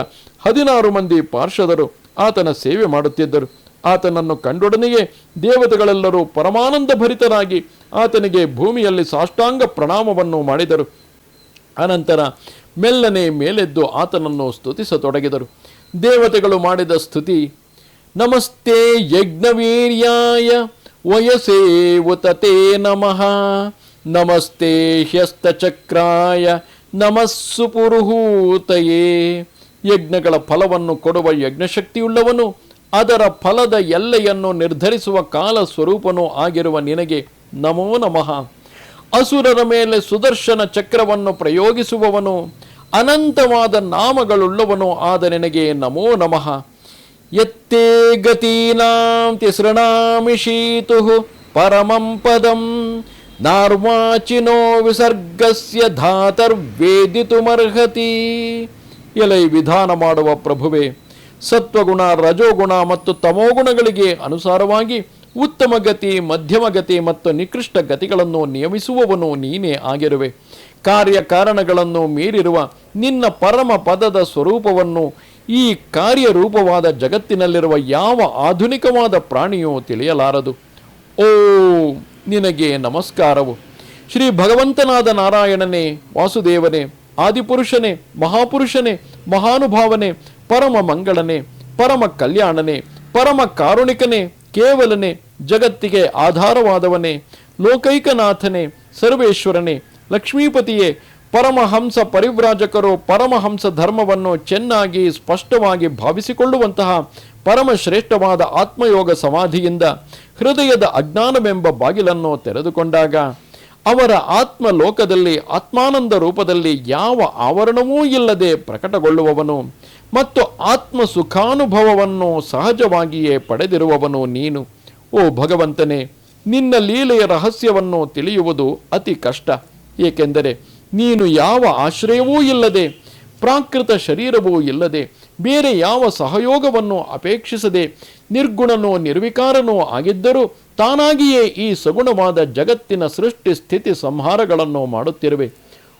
A: ಹದಿನಾರು ಮಂದಿ ಪಾರ್ಷದರು ಆತನ ಸೇವೆ ಮಾಡುತ್ತಿದ್ದರು. ಆತನನ್ನು ಕಂಡೊಡನೆಯೇ ದೇವತೆಗಳೆಲ್ಲರೂ ಪರಮಾನಂದ ಭರಿತರಾಗಿ ಆತನಿಗೆ ಭೂಮಿಯಲ್ಲಿ ಸಾಷ್ಟಾಂಗ ಪ್ರಣಾಮವನ್ನು ಮಾಡಿದರು. ಅನಂತರ ಮೆಲ್ಲನೆ ಮೇಲೆದ್ದು ಆತನನ್ನು ಸ್ತುತಿಸತೊಡಗಿದರು. ದೇವತೆಗಳು ಮಾಡಿದ ಸ್ತುತಿ, ನಮಸ್ತೆ ಯಜ್ಞವೀರ್ಯಾಯ ವಯಸೇ ಉತತೆ ನಮಃ, ನಮಸ್ತೆ ಹ್ಯಸ್ತಚಕ್ರಾಯ ನಮಸ್ಸು ಪುರುಹೂತಯೇ ಯಜ್ಞಗಳ ಫಲವನ್ನು ಕೊಡುವ ಯಜ್ಞಶಕ್ತಿಯುಳ್ಳವನು, ಅದರ ಫಲದ ಎಲ್ಲೆಯನ್ನು ನಿರ್ಧರಿಸುವ ಕಾಲ ಸ್ವರೂಪನೂ ಆಗಿರುವ ನಿನಗೆ ನಮೋ ನಮಃ. ಅಸುರರ ಮೇಲೆ ಸುದರ್ಶನ ಚಕ್ರವನ್ನು ಪ್ರಯೋಗಿಸುವವನು, ಅನಂತವಾದ ನಾಮಗಳುಳ್ಳವನು ಆದ ನಿನಗೆ ನಮೋ ನಮಃ. ಯತ್ತೇ ಗತೀನಾಂ ತಿಸೃಣಾಮಿಷೀತು ಪರಮಂ ಪದಂ ನಾರ್ವಾಚಿನೋ ವಿಸರ್ಗಸ್ಯ ಧಾತರ್ವೇದಿತುಮರ್ಹತಿ. ಎಲೈ ವಿಧಾನ ಮಾಡುವ ಪ್ರಭುವೆ, ಸತ್ವಗುಣ, ರಜೋಗುಣ ಮತ್ತು ತಮೋಗುಣಗಳಿಗೆ ಅನುಸಾರವಾಗಿ ಉತ್ತಮ ಗತಿ, ಮಧ್ಯಮ ಗತಿ ಮತ್ತು ನಿಕೃಷ್ಟ ಗತಿಗಳನ್ನು ನಿಯಮಿಸುವವನು ನೀನೇ ಆಗಿರುವೆ. ಕಾರ್ಯ ಕಾರಣಗಳನ್ನು ಮೀರಿರುವ ನಿನ್ನ ಪರಮ ಪದದ ಸ್ವರೂಪವನ್ನು ಈ ಕಾರ್ಯರೂಪವಾದ ಜಗತ್ತಿನಲ್ಲಿರುವ ಯಾವ ಆಧುನಿಕವಾದ ಪ್ರಾಣಿಯೂ ತಿಳಿಯಲಾರದು. ಓ, ನಿನಗೆ ನಮಸ್ಕಾರವು. ಶ್ರೀ ಭಗವಂತನಾದ ನಾರಾಯಣನೇ, ವಾಸುದೇವನೇ ಆದಿಪುರುಷನೇ, ಮಹಾಪುರುಷನೇ, ಮಹಾನುಭಾವನೆ, ಪರಮ ಮಂಗಳನೆ, ಪರಮ ಕಲ್ಯಾಣನೆ, ಪರಮ ಕಾರುಣಿಕನೇ, ಕೇವಲನೆ, ಜಗತ್ತಿಗೆ ಆಧಾರವಾದವನೇ, ಲೋಕೈಕನಾಥನೇ, ಸರ್ವೇಶ್ವರನೇ, ಲಕ್ಷ್ಮೀಪತಿಯೇ, ಪರಮಹಂಸ ಪರಿವ್ರಾಜಕರು ಪರಮಹಂಸ ಧರ್ಮವನ್ನು ಚೆನ್ನಾಗಿ ಸ್ಪಷ್ಟವಾಗಿ ಭಾವಿಸಿಕೊಳ್ಳುವಂತಹ ಪರಮಶ್ರೇಷ್ಠವಾದ ಆತ್ಮಯೋಗ ಸಮಾಧಿಯಿಂದ ಹೃದಯದ ಅಜ್ಞಾನವೆಂಬ ಬಾಗಿಲನ್ನು ತೆರೆದುಕೊಂಡಾಗ ಅವರ ಆತ್ಮ ಲೋಕದಲ್ಲಿ ಆತ್ಮಾನಂದ ರೂಪದಲ್ಲಿ ಯಾವ ಆವರಣವೂ ಇಲ್ಲದೆ ಪ್ರಕಟಗೊಳ್ಳುವವನು ಮತ್ತು ಆತ್ಮ ಸುಖಾನುಭವವನ್ನು ಸಹಜವಾಗಿಯೇ ಪಡೆದಿರುವವನು ನೀನು. ಓ ಭಗವಂತನೇ, ನಿನ್ನ ಲೀಲೆಯ ರಹಸ್ಯವನ್ನು ತಿಳಿಯುವುದು ಅತಿ ಕಷ್ಟ. ಏಕೆಂದರೆ ನೀನು ಯಾವ ಆಶ್ರಯವೂ ಇಲ್ಲದೆ, ಪ್ರಾಕೃತ ಶರೀರವೂ ಇಲ್ಲದೆ ಬೇರೆ ಯಾವ ಸಹಯೋಗವನ್ನು ಅಪೇಕ್ಷಿಸದೆ ನಿರ್ಗುಣನೋ ನಿರ್ವಿಕಾರನೋ ಆಗಿದ್ದರೂ ತಾನಾಗಿಯೇ ಈ ಸಗುಣವಾದ ಜಗತ್ತಿನ ಸೃಷ್ಟಿ ಸ್ಥಿತಿ ಸಂಹಾರಗಳನ್ನು ಮಾಡುತ್ತಿರುವೆ.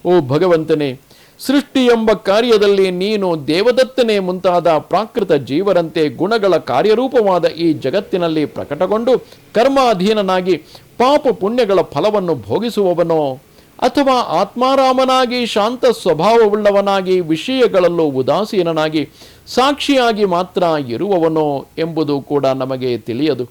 A: ಓ ಭಗವಂತನೇ, ಸೃಷ್ಟಿ ಎಂಬ ಕಾರ್ಯದಲ್ಲಿ ನೀನು ದೇವದತ್ತನೇ ಮುಂತಾದ ಪ್ರಾಕೃತ ಜೀವರಂತೆ ಗುಣಗಳ ಕಾರ್ಯರೂಪವಾದ ಈ ಜಗತ್ತಿನಲ್ಲಿ ಪ್ರಕಟಗೊಂಡು ಕರ್ಮಾಧೀನನಾಗಿ ಪಾಪ ಪುಣ್ಯಗಳ ಫಲವನ್ನು ಭೋಗಿಸುವವನೋ? ಅಥವಾ ಆತ್ಮಾರಾಮನಾಗಿ ಶಾಂತ ಸ್ವಭಾವವುಳ್ಳವನಾಗಿ ವಿಷಯಗಳಲ್ಲೂ ಉದಾಸೀನನಾಗಿ ಸಾಕ್ಷಿಯಾಗಿ ಮಾತ್ರ ಇರುವವನೋ ಎಂಬುದು ಕೂಡ ನಮಗೆ ತಿಳಿಯದು.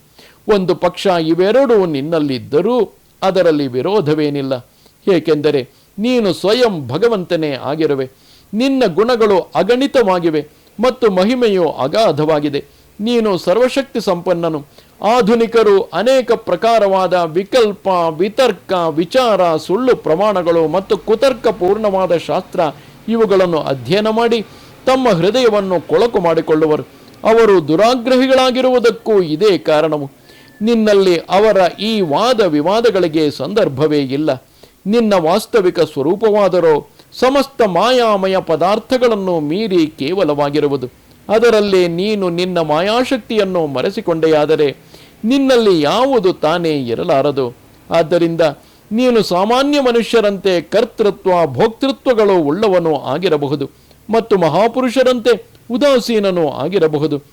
A: ಒಂದು ಪಕ್ಷ ಇವೆರಡೂ ನಿನ್ನಲ್ಲಿದ್ದರೂ ಅದರಲ್ಲಿ ವಿರೋಧವೇನಿಲ್ಲ. ಏಕೆಂದರೆ ನೀನು ಸ್ವಯಂ ಭಗವಂತನೇ ಆಗಿರುವೆ. ನಿನ್ನ ಗುಣಗಳು ಅಗಣಿತವಾಗಿವೆ ಮತ್ತು ಮಹಿಮೆಯು ಅಗಾಧವಾಗಿದೆ. ನೀನು ಸರ್ವಶಕ್ತಿ ಸಂಪನ್ನನು. ಆಧುನಿಕರು ಅನೇಕ ಪ್ರಕಾರವಾದ ವಿಕಲ್ಪ, ವಿತರ್ಕ, ವಿಚಾರ, ಸುಳ್ಳು ಪ್ರಮಾಣಗಳು ಮತ್ತು ಕುತರ್ಕಪೂರ್ಣವಾದ ಶಾಸ್ತ್ರ ಇವುಗಳನ್ನು ಅಧ್ಯಯನ ಮಾಡಿ ತಮ್ಮ ಹೃದಯವನ್ನು ಕೊಳಕು ಮಾಡಿಕೊಳ್ಳುವರು. ಅವರು ದುರಾಗ್ರಹಿಗಳಾಗಿರುವುದಕ್ಕೂ ಇದೇ ಕಾರಣವು. ನಿನ್ನಲ್ಲಿ ಅವರ ಈ ವಾದ ವಿವಾದಗಳಿಗೆ ಸಂದರ್ಭವೇ ಇಲ್ಲ. ನಿನ್ನ ವಾಸ್ತವಿಕ ಸ್ವರೂಪವಾದರೂ ಸಮಸ್ತ ಮಾಯಾಮಯ ಪದಾರ್ಥಗಳನ್ನು ಮೀರಿ ಕೇವಲವಾಗಿರುವುದು. ಅದರಲ್ಲಿ ನೀನು ನಿನ್ನ ಮಾಯಾಶಕ್ತಿಯನ್ನು ಮರೆಸಿಕೊಂಡೆಯಾದರೆ ನಿನ್ನಲ್ಲಿ ಯಾವುದು ತಾನೇ ಇರಲಾರದು? ಆದ್ದರಿಂದ ನೀನು ಸಾಮಾನ್ಯ ಮನುಷ್ಯರಂತೆ ಕರ್ತೃತ್ವ, ಭೋಕ್ತೃತ್ವಗಳು ಉಳ್ಳವನು ಆಗಿರಬಹುದು ಮತ್ತು ಮಹಾಪುರುಷರಂತೆ ಉದಾಸೀನನೂ ಆಗಿರಬಹುದು.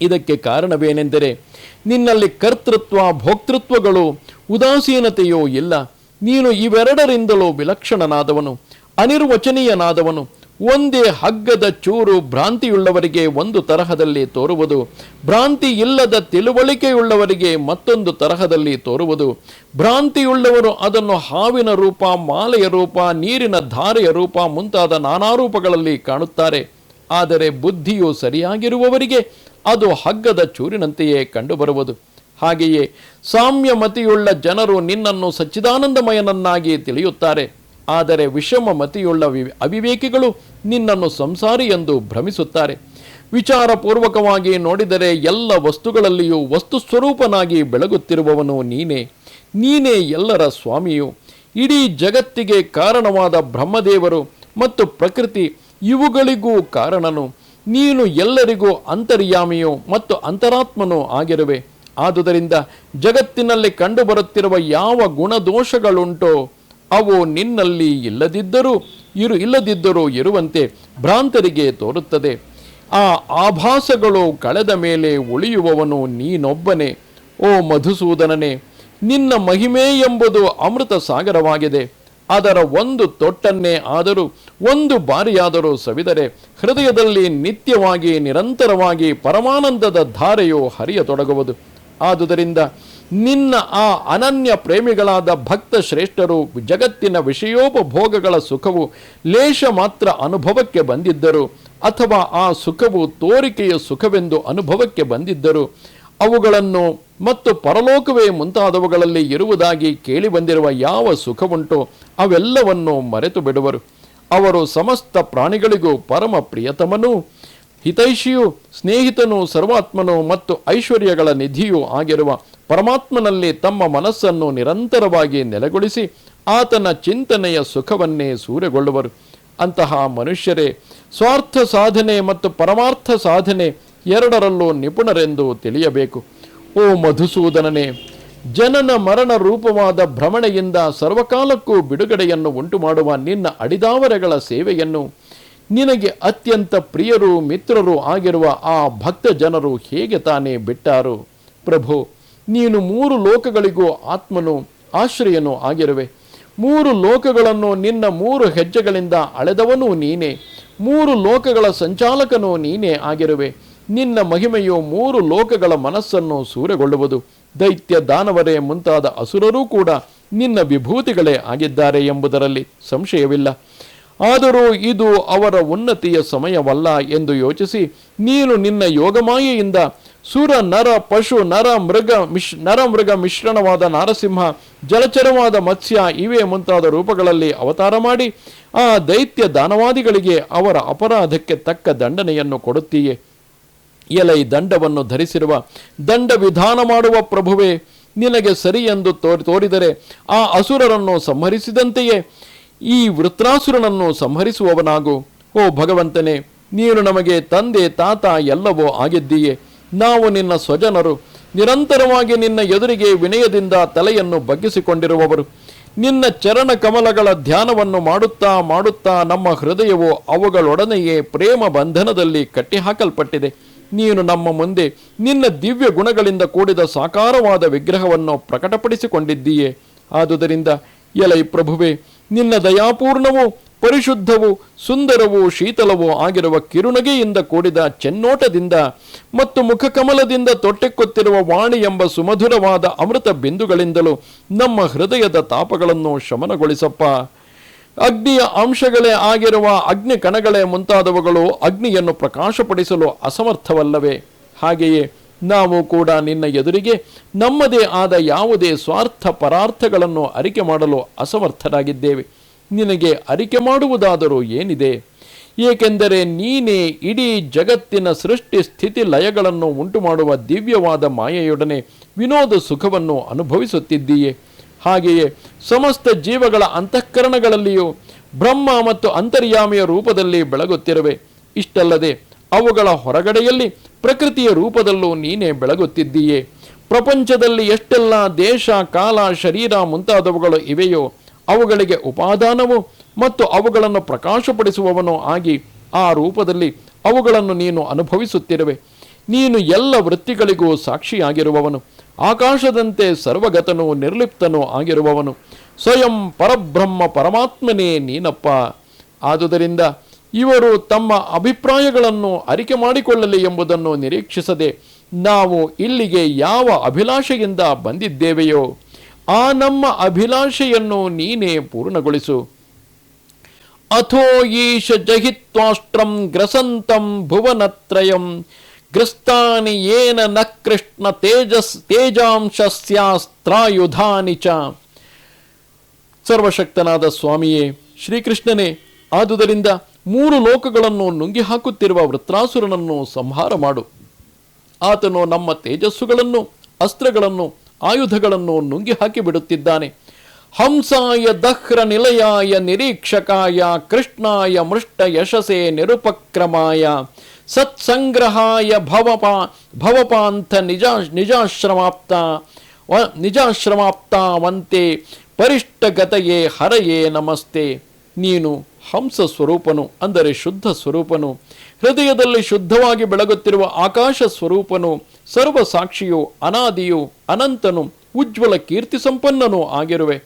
A: ಇದಕ್ಕೆ ಕಾರಣವೇನೆಂದರೆ ನಿನ್ನಲ್ಲಿ ಕರ್ತೃತ್ವ, ಭೋಕ್ತೃತ್ವಗಳು, ಉದಾಸೀನತೆಯೂ ಇಲ್ಲ. ನೀನು ಇವೆರಡರಿಂದಲೂ ವಿಲಕ್ಷಣನಾದವನು, ಅನಿರ್ವಚನೀಯನಾದವನು ಒಂದೇ ಹಗ್ಗದ ಚೂರು ಭ್ರಾಂತಿಯುಳ್ಳವರಿಗೆ ಒಂದು ತರಹದಲ್ಲಿ ತೋರುವುದು, ಭ್ರಾಂತಿ ಇಲ್ಲದ ತಿಳುವಳಿಕೆಯುಳ್ಳವರಿಗೆ ಮತ್ತೊಂದು ತರಹದಲ್ಲಿ ತೋರುವುದು. ಭ್ರಾಂತಿಯುಳ್ಳವರು ಅದನ್ನು ಹಾವಿನ ರೂಪ, ಮಾಲೆಯ ರೂಪ, ನೀರಿನ ಧಾರೆಯ ರೂಪ ಮುಂತಾದ ನಾನಾ ರೂಪಗಳಲ್ಲಿ ಕಾಣುತ್ತಾರೆ. ಆದರೆ ಬುದ್ಧಿಯು ಸರಿಯಾಗಿರುವವರಿಗೆ ಅದು ಹಗ್ಗದ ಚೂರಿನಂತೆಯೇ ಕಂಡುಬರುವುದು. ಹಾಗೆಯೇ ಸಾಮ್ಯಮತಿಯುಳ್ಳ ಜನರು ನಿನ್ನನ್ನು ಸಚ್ಚಿದಾನಂದಮಯನನ್ನಾಗಿ ತಿಳಿಯುತ್ತಾರೆ. ಆದರೆ ವಿಷಮ ಮತಿಯುಳ್ಳ ಅವಿವೇಕಿಗಳು ನಿನ್ನನ್ನು ಸಂಸಾರಿ ಎಂದು ಭ್ರಮಿಸುತ್ತಾರೆ. ವಿಚಾರಪೂರ್ವಕವಾಗಿ ನೋಡಿದರೆ ಎಲ್ಲ ವಸ್ತುಗಳಲ್ಲಿಯೂ ವಸ್ತು ಸ್ವರೂಪನಾಗಿ ಬೆಳಗುತ್ತಿರುವವನು ನೀನೇ. ನೀನೇ ಎಲ್ಲರ ಸ್ವಾಮಿಯು. ಇಡೀ ಜಗತ್ತಿಗೆ ಕಾರಣವಾದ ಬ್ರಹ್ಮದೇವರು ಮತ್ತು ಪ್ರಕೃತಿ ಇವುಗಳಿಗೂ ಕಾರಣನು. ನೀನು ಎಲ್ಲರಿಗೂ ಅಂತರ್ಯಾಮಿಯು ಮತ್ತು ಅಂತರಾತ್ಮನೂ ಆಗಿರುವೆ. ಆದುದರಿಂದ ಜಗತ್ತಿನಲ್ಲಿ ಕಂಡುಬರುತ್ತಿರುವ ಯಾವ ಗುಣದೋಷಗಳುಂಟೋ ಅವು ನಿನ್ನಲ್ಲಿ ಇಲ್ಲದಿದ್ದರೂ ಇರು, ಇಲ್ಲದಿದ್ದರೂ ಇರುವಂತೆ ಭ್ರಾಂತರಿಗೆ ತೋರುತ್ತದೆ. ಆ ಆಭಾಸಗಳು ಕಳೆದ ಮೇಲೆ ಉಳಿಯುವವನು ನೀನೊಬ್ಬನೇ. ಓ ಮಧುಸೂದನನೇ, ನಿನ್ನ ಮಹಿಮೆ ಎಂಬುದು ಅಮೃತ ಸಾಗರವಾಗಿದೆ. ಅದರ ಒಂದು ತೊಟ್ಟನ್ನೇ ಆದರೂ, ಒಂದು ಬಾರಿಯಾದರೂ ಸವಿದರೆ ಹೃದಯದಲ್ಲಿ ನಿತ್ಯವಾಗಿ ನಿರಂತರವಾಗಿ ಪರಮಾನಂದದ ಧಾರೆಯು ಹರಿಯತೊಡಗುವುದು. ಆದುದರಿಂದ ನಿನ್ನ ಆ ಅನನ್ಯ ಪ್ರೇಮಿಗಳಾದ ಭಕ್ತ ಶ್ರೇಷ್ಠರು ಜಗತ್ತಿನ ವಿಷಯೋಪಭೋಗಗಳ ಸುಖವು ಲೇಷ ಮಾತ್ರ ಅನುಭವಕ್ಕೆ ಬಂದಿದ್ದರು, ಅಥವಾ ಆ ಸುಖವು ತೋರಿಕೆಯ ಸುಖವೆಂದು ಅನುಭವಕ್ಕೆ ಬಂದಿದ್ದರು. ಅವುಗಳನ್ನು ಮತ್ತು ಪರಲೋಕವೇ ಮುಂತಾದವುಗಳಲ್ಲಿ ಇರುವುದಾಗಿ ಕೇಳಿಬಂದಿರುವ ಯಾವ ಸುಖವುಂಟೋ, ಅವೆಲ್ಲವನ್ನು ಮರೆತು ಬಿಡುವರು ಅವರು ಸಮಸ್ತ ಪ್ರಾಣಿಗಳಿಗೂ ಪರಮ ಪ್ರಿಯತಮನೂ ಹಿತೈಷಿಯು ಸ್ನೇಹಿತನು ಸರ್ವಾತ್ಮನು ಮತ್ತು ಐಶ್ವರ್ಯಗಳ ನಿಧಿಯೂ ಆಗಿರುವ ಪರಮಾತ್ಮನಲ್ಲಿ ತಮ್ಮ ಮನಸ್ಸನ್ನು ನಿರಂತರವಾಗಿ ನೆಲೆಗೊಳಿಸಿ ಆತನ ಚಿಂತನೆಯ ಸುಖವನ್ನೇ ಸೂರೆಗೊಳ್ಳುವರು. ಅಂತಹ ಮನುಷ್ಯರೇ, ಸ್ವಾರ್ಥ ಸಾಧನೆ ಮತ್ತು ಪರಮಾರ್ಥ ಸಾಧನೆ ಎರಡರಲ್ಲೂ ನಿಪುಣರೆಂದು ತಿಳಿಯಬೇಕು. ಓ ಮಧುಸೂದನನೇ, ಜನನ ಮರಣ ರೂಪವಾದ ಭ್ರಮಣೆಯಿಂದ ಸರ್ವಕಾಲಕ್ಕೂ ಬಿಡುಗಡೆಯನ್ನು ಉಂಟು ಮಾಡುವ ನಿನ್ನ ಅಡಿದಾವರೆಗಳ ಸೇವೆಯನ್ನು ನಿನಗೆ ಅತ್ಯಂತ ಪ್ರಿಯರು, ಮಿತ್ರರು ಆಗಿರುವ ಆ ಭಕ್ತ ಜನರು ಹೇಗೆ ತಾನೇ ಬಿಟ್ಟಾರು? ಪ್ರಭು, ನೀನು ಮೂರು ಲೋಕಗಳಿಗೂ ಆತ್ಮನು, ಆಶ್ರಯನು ಆಗಿರುವೆ. ಮೂರು ಲೋಕಗಳನ್ನು ನಿನ್ನ ಮೂರು ಹೆಜ್ಜೆಗಳಿಂದ ಅಳೆದವನು ನೀನೇ. ಮೂರು ಲೋಕಗಳ ಸಂಚಾಲಕನು ನೀನೇ ಆಗಿರುವೆ. ನಿನ್ನ ಮಹಿಮೆಯು ಮೂರು ಲೋಕಗಳ ಮನಸ್ಸನ್ನು ಸೂರೆಗೊಳ್ಳುವುದು. ದೈತ್ಯ ದಾನವರೇ ಮುಂತಾದ ಅಸುರರೂ ಕೂಡ ನಿನ್ನ ವಿಭೂತಿಗಳೇ ಆಗಿದ್ದಾರೆ ಎಂಬುದರಲ್ಲಿ ಸಂಶಯವಿಲ್ಲ. ಆದರೂ ಇದು ಅವರ ಉನ್ನತಿಯ ಸಮಯವಲ್ಲ ಎಂದು ಯೋಚಿಸಿ, ನೀನು ನಿನ್ನ ಯೋಗಮಾಯೆಯಿಂದ ಸುರ, ನರ, ಪಶು, ನರ, ಮೃಗ, ಮಿಶ್, ನರ, ಮೃಗ ಮಿಶ್ರಣವಾದ ನಾರಸಿಂಹ, ಜಲಚರವಾದ ಮತ್ಸ್ಯ ಇವೇ ಮುಂತಾದ ರೂಪಗಳಲ್ಲಿ ಅವತಾರ ಮಾಡಿ, ಆ ದೈತ್ಯ ದಾನವಾದಿಗಳಿಗೆ ಅವರ ಅಪರಾಧಕ್ಕೆ ತಕ್ಕ ದಂಡನೆಯನ್ನು ಕೊಡುತ್ತೀಯೇ. ಎಲೈ ದಂಡವನ್ನು ಧರಿಸಿರುವ, ದಂಡ ವಿಧಾನ ಮಾಡುವ ಪ್ರಭುವೇ, ನಿನಗೆ ಸರಿ ಎಂದು ತೋರಿ, ತೋರಿದರೆ ಆ ಅಸುರರನ್ನು ಸಂಹರಿಸಿದಂತೆಯೇ. ಈ ವೃತ್ರಾಸುರನನ್ನು ಸಂಹರಿಸುವವನಾಗು. ಓ ಭಗವಂತನೇ, ನೀನು ನಮಗೆ ತಂದೆ ತಾತ ಎಲ್ಲವೋ ಆಗಿದ್ದೀಯೇ. ನಾವು ನಿನ್ನ ಸ್ವಜನರು. ನಿರಂತರವಾಗಿ ನಿನ್ನ ಎದುರಿಗೆ ವಿನಯದಿಂದ ತಲೆಯನ್ನು ಬಗ್ಗಿಸಿಕೊಂಡಿರುವವರು. ನಿನ್ನ ಚರಣ ಕಮಲಗಳ ಧ್ಯಾನವನ್ನು ಮಾಡುತ್ತಾ ಮಾಡುತ್ತಾ ನಮ್ಮ ಹೃದಯವು ಅವುಗಳೊಡನೆಯೇ ಪ್ರೇಮ ಬಂಧನದಲ್ಲಿ ಕಟ್ಟಿಹಾಕಲ್ಪಟ್ಟಿದೆ. ನೀನು ನಮ್ಮ ಮುಂದೆ ನಿನ್ನ ದಿವ್ಯ ಗುಣಗಳಿಂದ ಕೂಡಿದ ಸಾಕಾರವಾದ ವಿಗ್ರಹವನ್ನು ಪ್ರಕಟಪಡಿಸಿಕೊಂಡಿದ್ದೀಯೆ. ಆದುದರಿಂದ ಎಲೈ ಪ್ರಭುವೆ ನಿನ್ನ ದಯಾಪೂರ್ಣವೂ, ಪರಿಶುದ್ಧವೂ, ಸುಂದರವೂ, ಶೀತಲವೂ ಆಗಿರುವ ಕಿರುನಗೆಯಿಂದ ಕೂಡಿದ ಚೆನ್ನೋಟದಿಂದ ಮತ್ತು ಮುಖಕಮಲದಿಂದ ತೊಟ್ಟೆಕೊತ್ತಿರುವ ವಾಣಿ ಎಂಬ ಸುಮಧುರವಾದ ಅಮೃತ ಬಿಂದುಗಳಿಂದಲೂ ನಮ್ಮ ಹೃದಯದ ತಾಪಗಳನ್ನು ಶಮನಗೊಳಿಸಪ್ಪ. ಅಗ್ನಿಯ ಅಂಶಗಳೇ ಆಗಿರುವ ಅಗ್ನಿ ಕಣಗಳೇ ಮುಂತಾದವುಗಳು ಅಗ್ನಿಯನ್ನು ಪ್ರಕಾಶಪಡಿಸಲು ಅಸಮರ್ಥವಲ್ಲವೇ? ಹಾಗೆಯೇ ನಾವು ಕೂಡ ನಿನ್ನ ಎದುರಿಗೆ ನಮ್ಮದೇ ಆದ ಯಾವುದೇ ಸ್ವಾರ್ಥ ಪರಾರ್ಥಗಳನ್ನು ಅರಿಕೆ ಮಾಡಲು ಅಸಮರ್ಥರಾಗಿದ್ದೇವೆ. ನಿನಗೆ ಅರಿಕೆ ಮಾಡುವುದಾದರೂ ಏನಿದೆ? ಏಕೆಂದರೆ ನೀನೇ ಇಡೀ ಜಗತ್ತಿನ ಸೃಷ್ಟಿ ಸ್ಥಿತಿ ಲಯಗಳನ್ನು ಉಂಟು ಮಾಡುವ ದಿವ್ಯವಾದ ಮಾಯೆಯೊಡನೆ ವಿನೋದ ಸುಖವನ್ನು ಅನುಭವಿಸುತ್ತಿದ್ದೀಯೆ. ಹಾಗೆಯೇ ಸಮಸ್ತ ಜೀವಗಳ ಅಂತಃಕರಣಗಳಲ್ಲಿಯೂ ಬ್ರಹ್ಮ ಮತ್ತು ಅಂತರ್ಯಾಮಿಯ ರೂಪದಲ್ಲಿ ಬೆಳಗುತ್ತಿರುವೆ. ಇಷ್ಟಲ್ಲದೆ ಅವುಗಳ ಹೊರಗಡೆಯಲ್ಲಿ ಪ್ರಕೃತಿಯ ರೂಪದಲ್ಲೂ ನೀನೇ ಬೆಳಗುತ್ತಿದ್ದೀಯೆ. ಪ್ರಪಂಚದಲ್ಲಿ ಎಷ್ಟೆಲ್ಲ ದೇಶ, ಕಾಲ, ಶರೀರ ಮುಂತಾದವುಗಳು ಇವೆಯೋ, ಅವುಗಳಿಗೆ ಉಪಾದಾನವು ಮತ್ತು ಅವುಗಳನ್ನು ಪ್ರಕಾಶಪಡಿಸುವವನು ಆಗಿ ಆ ರೂಪದಲ್ಲಿ ಅವುಗಳನ್ನು ನೀನು ಅನುಭವಿಸುತ್ತಿರುವೆ. ನೀನು ಎಲ್ಲ ವೃತ್ತಿಗಳಿಗೂ ಸಾಕ್ಷಿಯಾಗಿರುವವನು. ಆಕಾಶದಂತೆ ಸರ್ವಗತನೂ ನಿರ್ಲಿಪ್ತನೂ ಆಗಿರುವವನು. ಸ್ವಯಂ ಪರಬ್ರಹ್ಮ ಪರಮಾತ್ಮನೇ ನೀನಪ್ಪ. ಆದುದರಿಂದ ಇವರು ತಮ್ಮ ಅಭಿಪ್ರಾಯಗಳನ್ನು ಅರಿಕೆ ಮಾಡಿಕೊಳ್ಳಲಿ ಎಂಬುದನ್ನು ನಿರೀಕ್ಷಿಸದೆ ನಾವು ಇಲ್ಲಿಗೆ ಯಾವ ಅಭಿಲಾಷೆಯಿಂದ ಬಂದಿದ್ದೇವೆಯೋ ಆ ನಮ್ಮ ಅಭಿಲಾಷೆಯನ್ನು ನೀನೇ ಪೂರ್ಣಗೊಳಿಸು. ಅಥೋ ಈಶ ಜಹಿತ್ವಾಷ್ಟ್ರಂ ಗ್ರಸಂತಂ ಭುವನತ್ರಯಂ ಗ್ರಸ್ತಾನಿ ಏನ ನ ಕೃಷ್ಣ ತೇಜಸ್ ತೇಜಾಂಶಸ್ಯಾಸ್ತ್ರಾಯುಧಾನಿ ಚ. ಸರ್ವಶಕ್ತನಾದ ಸ್ವಾಮಿಯೇ, ಶ್ರೀಕೃಷ್ಣನೇ, ಆದುದರಿಂದ ಮೂರು ಲೋಕಗಳನ್ನು ನುಂಗಿ ಹಾಕುತ್ತಿರುವ ವೃತ್ರಾಸುರನನ್ನು ಸಂಹಾರ ಮಾಡು. ಆತನು ನಮ್ಮ ತೇಜಸ್ಸುಗಳನ್ನು, ಅಸ್ತ್ರಗಳನ್ನು, ಆಯುಧಗಳನ್ನು ನುಂಗಿ ಹಾಕಿ ಬಿಡುತ್ತಿದ್ದಾನೆ. ಹಂಸಾಯ ದಹ್ರ ನಿಲಯಾಯ ನಿರೀಕ್ಷಕಾಯ, ಕೃಷ್ಣಾಯ ಮೃಷ್ಟ ಯಶಸೆ ನಿರುಪಕ್ರಮಾಯ, ಸತ್ಸಂಗ್ರಹಾಯ ಭವಪ, ಭವಪಾಂಥ ನಿಜಾ, ನಿಜಾಶ್ರಮಾಪ್ತ, ವ, ನಿಜಾಶ್ರಮಾಪ್ತಾವಂತೆ ಪರಿಷ್ಟಗತೆಯೇ ಹರಯೇ ನಮಸ್ತೆ. ನೀನು ಹಂಸ ಸ್ವರೂಪನು ಅಂದರೆ ಶುದ್ಧ ಸ್ವರೂಪನು. ಹೃದಯದಲ್ಲಿ ಶುದ್ಧವಾಗಿ ಬೆಳಗುತ್ತಿರುವ ಆಕಾಶ ಸ್ವರೂಪನು, ಸರ್ವ ಸಾಕ್ಷಿಯು ಅನಾದಿಯು ಅನಂತನು, ಉಜ್ವಲ ಕೀರ್ತಿ ಸಂಪನ್ನನೂ ಆಗಿರುವೆ.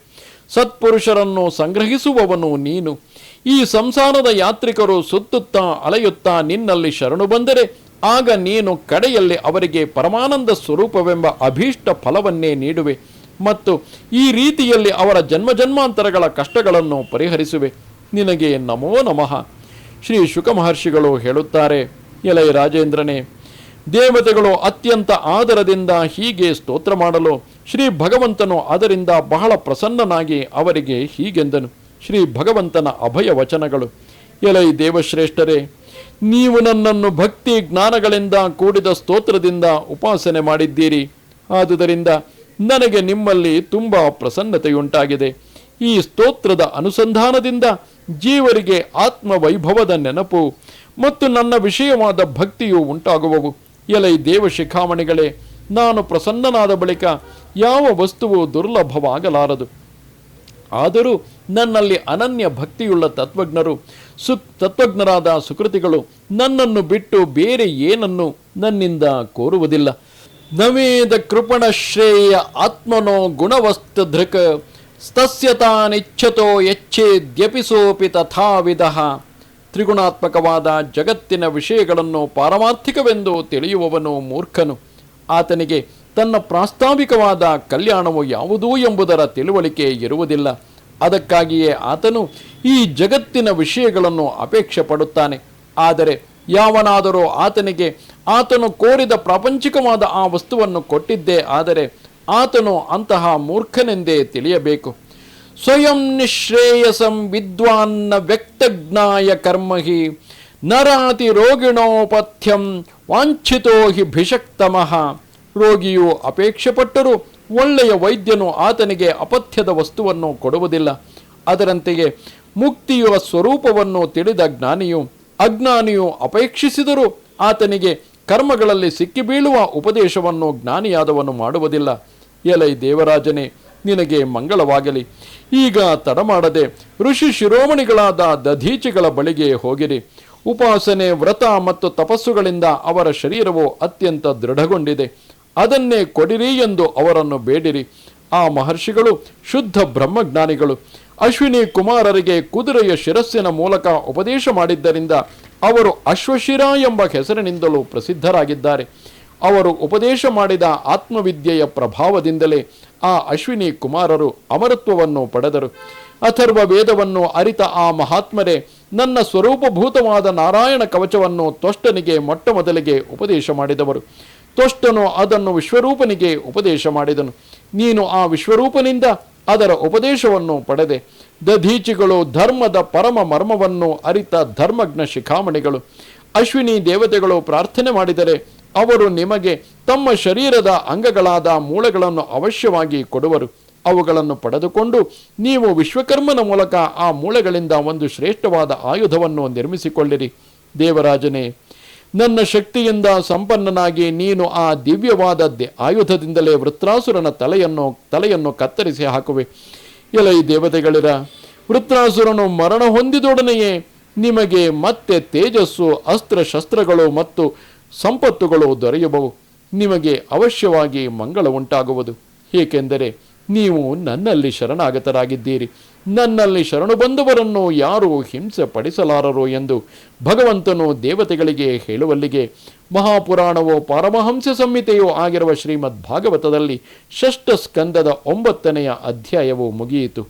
A: ಸತ್ಪುರುಷರನ್ನು ಸಂಗ್ರಹಿಸುವವನು ನೀನು. ಈ ಸಂಸಾರದ ಯಾತ್ರಿಕರು ಸುತ್ತುತ್ತಾ ಅಲೆಯುತ್ತಾ ನಿನ್ನಲ್ಲಿ ಶರಣು ಬಂದರೆ ಆಗ ನೀನು ಕಡೆಯಲ್ಲಿ ಅವರಿಗೆ ಪರಮಾನಂದ ಸ್ವರೂಪವೆಂಬ ಅಭೀಷ್ಟ ಫಲವನ್ನೇ ನೀಡುವೆ. ಮತ್ತು ಈ ರೀತಿಯಲ್ಲಿ ಅವರ ಜನ್ಮ ಜನ್ಮಾಂತರಗಳ ಕಷ್ಟಗಳನ್ನು ಪರಿಹರಿಸುವೆ. ನಿನಗೆ ನಮೋ ನಮಃ. ಶ್ರೀ ಶುಕ ಮಹರ್ಷಿಗಳು ಹೇಳುತ್ತಾರೆ, ಎಲೈ ರಾಜೇಂದ್ರನೇ, ದೇವತೆಗಳು ಅತ್ಯಂತ ಆದರದಿಂದ ಹೀಗೆ ಸ್ತೋತ್ರ ಮಾಡಲು ಶ್ರೀ ಭಗವಂತನು ಅದರಿಂದ ಬಹಳ ಪ್ರಸನ್ನನಾಗಿ ಅವರಿಗೆ ಹೀಗೆಂದನು. ಶ್ರೀ ಭಗವಂತನ ಅಭಯ ವಚನಗಳು, ಎಲೈ ದೇವಶ್ರೇಷ್ಠರೇ, ನೀವು ನನ್ನನ್ನು ಭಕ್ತಿ ಜ್ಞಾನಗಳಿಂದ ಕೂಡಿದ ಸ್ತೋತ್ರದಿಂದ ಉಪಾಸನೆ ಮಾಡಿದ್ದೀರಿ. ಆದುದರಿಂದ ನನಗೆ ನಿಮ್ಮಲ್ಲಿ ತುಂಬ ಪ್ರಸನ್ನತೆಯುಂಟಾಗಿದೆ. ಈ ಸ್ತೋತ್ರದ ಅನುಸಂಧಾನದಿಂದ ಜೀವರಿಗೆ ಆತ್ಮವೈಭವದ ನೆನಪು ಮತ್ತು ನನ್ನ ವಿಷಯವಾದ ಭಕ್ತಿಯು ಉಂಟಾಗುವವು. ಎಲೈ ದೇವಶಿಖಾಮಣಿಗಳೇ, ನಾನು ಪ್ರಸನ್ನನಾದ ಬಳಿಕ ಯಾವ ವಸ್ತುವು ದುರ್ಲಭವಾಗಲಾರದು? ಆದರೂ ನನ್ನಲ್ಲಿ ಅನನ್ಯ ಭಕ್ತಿಯುಳ್ಳ ತತ್ವಜ್ಞರು, ಸು, ತತ್ವಜ್ಞರಾದ ಸುಕೃತಿಗಳು ನನ್ನನ್ನು ಬಿಟ್ಟು ಬೇರೆ ಏನನ್ನು ನನ್ನಿಂದ ಕೋರುವುದಿಲ್ಲ. ನವೇದ ಕೃಪಣ ಶ್ರೇಯ ಆತ್ಮನೋ ಗುಣವಸ್ತ ಧೃಕ್, ಸ್ತಸ್ಯ ತಾನಿಚ್ಛತೋ ಯಚ್ಛೇದ್ಯಪಿಸೋಪಿ ತಥಾವಿಧ ತ್ರಿಗುಣಾತ್ಮಕವಾದ ಜಗತ್ತಿನ ವಿಷಯಗಳನ್ನು ಪಾರಮಾರ್ಥಿಕವೆಂದು ತಿಳಿಯುವವನು ಮೂರ್ಖನು. ಆತನಿಗೆ ತನ್ನ ಪ್ರಾಸ್ತಾವಿಕವಾದ ಕಲ್ಯಾಣವು ಯಾವುದೂ ಎಂಬುದರ ತಿಳುವಳಿಕೆ ಇರುವುದಿಲ್ಲ. ಅದಕ್ಕಾಗಿಯೇ ಆತನು ಈ ಜಗತ್ತಿನ ವಿಷಯಗಳನ್ನು ಅಪೇಕ್ಷೆ ಪಡುತ್ತಾನೆ. ಆದರೆ ಯಾವನಾದರೂ ಆತನಿಗೆ, ಆತನು ಕೋರಿದ ಪ್ರಾಪಂಚಿಕವಾದ ಆ ವಸ್ತುವನ್ನು ಕೊಟ್ಟಿದ್ದೇ, ಆದರೆ ಆತನು ಅಂತಹ ಮೂರ್ಖನೆಂದೇ ತಿಳಿಯಬೇಕು. ಸ್ವಯಂ ನಿಶ್ರೇಯಸಂ ವಿದ್ವಾನ್ನ ವ್ಯಕ್ತಜ್ಞಾಯ ಕರ್ಮಹಿ, ನರಾತಿ ರೋಗಿಣೋಪಥ್ಯಂ ವಾಂಛಿತೋ ಹಿ ಭಿಷಕ್ತಮಃ. ರೋಗಿಯು ಅಪೇಕ್ಷೆ ಪಟ್ಟರೂ ಒಳ್ಳೆಯ ವೈದ್ಯನು ಆತನಿಗೆ ಅಪಥ್ಯದ ವಸ್ತುವನ್ನು ಕೊಡುವುದಿಲ್ಲ. ಅದರಂತೆಯೇ ಮುಕ್ತಿಯ ಸ್ವರೂಪವನ್ನು ತಿಳಿದ ಜ್ಞಾನಿಯು ಅಜ್ಞಾನಿಯು ಅಪೇಕ್ಷಿಸಿದರೂ ಆತನಿಗೆ ಕರ್ಮಗಳಲ್ಲಿ ಸಿಕ್ಕಿಬೀಳುವ ಉಪದೇಶವನ್ನು ಜ್ಞಾನಿಯಾದವನು ಮಾಡುವುದಿಲ್ಲ. ಎಲೈ ದೇವರಾಜನೇ, ನಿನಗೆ ಮಂಗಳವಾಗಲಿ. ಈಗ ತಡಮಾಡದೆ ಋಷಿ ಶಿರೋಮಣಿಗಳಾದ ದಧೀಚಿಗಳ ಬಳಿಗೆ ಹೋಗಿರಿ. ಉಪಾಸನೆ, ವ್ರತ ಮತ್ತು ತಪಸ್ಸುಗಳಿಂದ ಅವರ ಶರೀರವು ಅತ್ಯಂತ ದೃಢಗೊಂಡಿದೆ. ಅದನ್ನೇ ಕೊಡಿರಿ ಎಂದು ಅವರನ್ನು ಬೇಡಿರಿ. ಆ ಮಹರ್ಷಿಗಳು ಶುದ್ಧ ಬ್ರಹ್ಮಜ್ಞಾನಿಗಳು. ಅಶ್ವಿನಿ ಕುಮಾರರಿಗೆ ಕುದುರೆಯ ಶಿರಸ್ಸಿನ ಮೂಲಕ ಉಪದೇಶ ಮಾಡಿದ್ದರಿಂದ ಅವರು ಅಶ್ವಶಿರ ಎಂಬ ಹೆಸರಿನಿಂದಲೂ ಪ್ರಸಿದ್ಧರಾಗಿದ್ದಾರೆ. ಅವರು ಉಪದೇಶ ಮಾಡಿದ ಆತ್ಮವಿದ್ಯೆಯ ಪ್ರಭಾವದಿಂದಲೇ ಆ ಅಶ್ವಿನಿ ಕುಮಾರರು ಅಮರತ್ವವನ್ನು ಪಡೆದರು. ಅಥರ್ವ ವೇದವನ್ನು ಅರಿತ ಆ ಮಹಾತ್ಮರೇ, ನನ್ನ ಸ್ವರೂಪಭೂತವಾದ ನಾರಾಯಣ ಕವಚವನ್ನು ತೊಷ್ಟನಿಗೆ ಮೊಟ್ಟಮೊದಲಿಗೆ ಉಪದೇಶ ಮಾಡಿದವರು. ತೊಷ್ಟನು ಅದನ್ನು ವಿಶ್ವರೂಪನಿಗೆ ಉಪದೇಶ ಮಾಡಿದನು. ನೀನು ಆ ವಿಶ್ವರೂಪನಿಂದ ಅದರ ಉಪದೇಶವನ್ನು ಪಡೆದೆ. ದಧೀಚಿಗಳು ಧರ್ಮದ ಪರಮ ಮರ್ಮವನ್ನು ಅರಿತ ಧರ್ಮಜ್ಞ ಶಿಖಾಮಣಿಗಳು. ಅಶ್ವಿನಿ ದೇವತೆಗಳು ಪ್ರಾರ್ಥನೆ ಮಾಡಿದರೆ ಅವರು ನಿಮಗೆ ತಮ್ಮ ಶರೀರದ ಅಂಗಗಳಾದ ಮೂಳೆಗಳನ್ನು ಅವಶ್ಯವಾಗಿ ಕೊಡುವರು. ಅವುಗಳನ್ನು ಪಡೆದುಕೊಂಡು ನೀವು ವಿಶ್ವಕರ್ಮನ ಮೂಲಕ ಆ ಮೂಳೆಗಳಿಂದ ಒಂದು ಶ್ರೇಷ್ಠವಾದ ಆಯುಧವನ್ನು ನಿರ್ಮಿಸಿಕೊಳ್ಳಿರಿ. ದೇವರಾಜನೇ ನನ್ನ ಶಕ್ತಿಯಿಂದ ಸಂಪನ್ನನಾಗಿ ನೀನು ಆ ದಿವ್ಯವಾದ ಆಯುಧದಿಂದಲೇ ವೃತ್ರಾಸುರನ ತಲೆಯನ್ನು ತಲೆಯನ್ನು ಕತ್ತರಿಸಿ ಹಾಕುವೆ. ಎಲೈ ದೇವತೆಗಳಿರ, ವೃತ್ರಾಸುರನು ಮರಣ ಹೊಂದಿದೊಡನೆಯೇ ನಿಮಗೆ ಮತ್ತೆ ತೇಜಸ್ಸು ಅಸ್ತ್ರ ಶಸ್ತ್ರಗಳು ಮತ್ತು ಸಂಪತ್ತುಗಳು ದೊರೆಯುವವು. ನಿಮಗೆ ಅವಶ್ಯವಾಗಿ ಮಂಗಳ ಉಂಟಾಗುವುದು. ಏಕೆಂದರೆ ನೀವು ನನ್ನಲ್ಲಿ ಶರಣಾಗತರಾಗಿದ್ದೀರಿ. ನನ್ನಲ್ಲಿ ಶರಣು ಬಂದವರನ್ನು ಯಾರೂ ಹಿಂಸೆ ಪಡಿಸಲಾರರು ಎಂದು ಭಗವಂತನು ದೇವತೆಗಳಿಗೆ ಹೇಳುವಲ್ಲಿಗೆ ಮಹಾಪುರಾಣವೋ ಪಾರಮಹಂಸ ಸಂಹಿತೆಯೋ ಆಗಿರುವ ಶ್ರೀಮದ್ ಭಾಗವತದಲ್ಲಿ ಷಷ್ಠ ಸ್ಕಂದದ ಒಂಬತ್ತನೆಯ ಅಧ್ಯಾಯವು ಮುಗಿಯಿತು.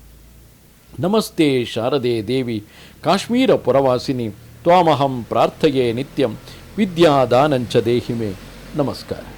A: ನಮಸ್ತೆ ಶಾರದೆ ದೇವಿ, ಕಾಶ್ಮೀರ ಪುರವಾಸಿನಿ, ತ್ವಾಮಹಂ ಪ್ರಾರ್ಥಯೇ ನಿತ್ಯಂ, ವಿದ್ಯಾದಾನಂಚ ದೇಹಿಮೆ. ನಮಸ್ಕಾರ.